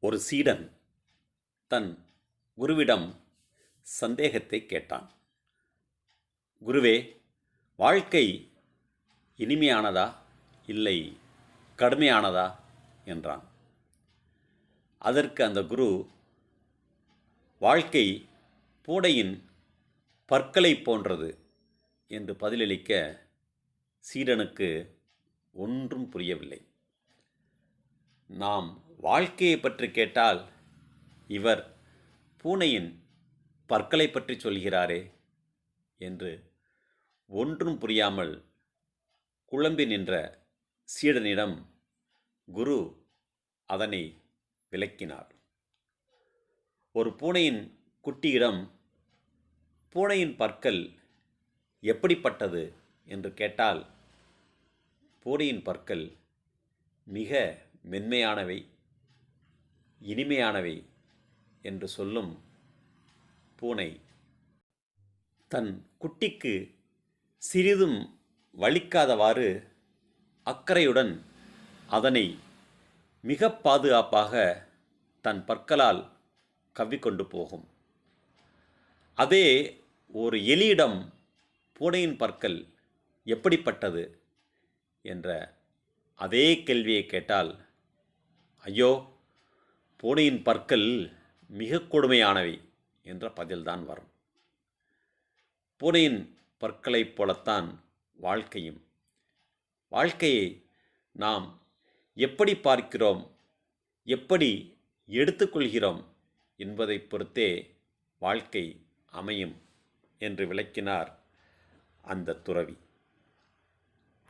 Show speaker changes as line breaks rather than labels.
ஒரு சீடன் தன் குருவிடம் சந்தேகத்தை கேட்டான். குருவே வாழ்க்கை இனிமையானதா? இல்லை கடுமையானதா? என்றான். அதற்கு அந்த குரு வாழ்க்கை பூடையின் பற்களை போன்றது என்று பதிலளிக்க சீடனுக்கு ஒன்றும் புரியவில்லை. நாம் வாழ்க்கையை பற்றி கேட்டால் இவர் பூனையின் பற்களை பற்றி சொல்கிறாரே என்று ஒன்றும் புரியாமல் குழம்பி நின்ற சீடனிடம் குரு அதனை விளக்கினார். ஒரு பூனையின் குட்டியிடம் பூனையின் பற்கள் எப்படிப்பட்டது என்று கேட்டால் பூனையின் பற்கள் மிக மென்மையானவை இனிமையானவை என்று சொல்லும் பூனை தன் குட்டிக்கு சிறிதும் வலிக்காதவாறு அக்கறையுடன் அதனை மிக பாதுகாப்பாக தன் பற்களால் கவ்விக்கொண்டு போகும். அதே ஒரு எலியிடம் பூனையின் பற்கள் எப்படிப்பட்டது? என்ற அதே கேள்வியை கேட்டால் ஐயோ பூனையின் பற்கள் மிக கொடுமையானவை என்ற பதில்தான் வரும். பூனையின் பற்களைப் போலத்தான் வாழ்க்கையும். வாழ்க்கையை நாம் எப்படி பார்க்கிறோம் எப்படி எடுத்துக்கொள்கிறோம் என்பதை பொறுத்தே வாழ்க்கை அமையும் என்று விளக்கினார் அந்த துறவி.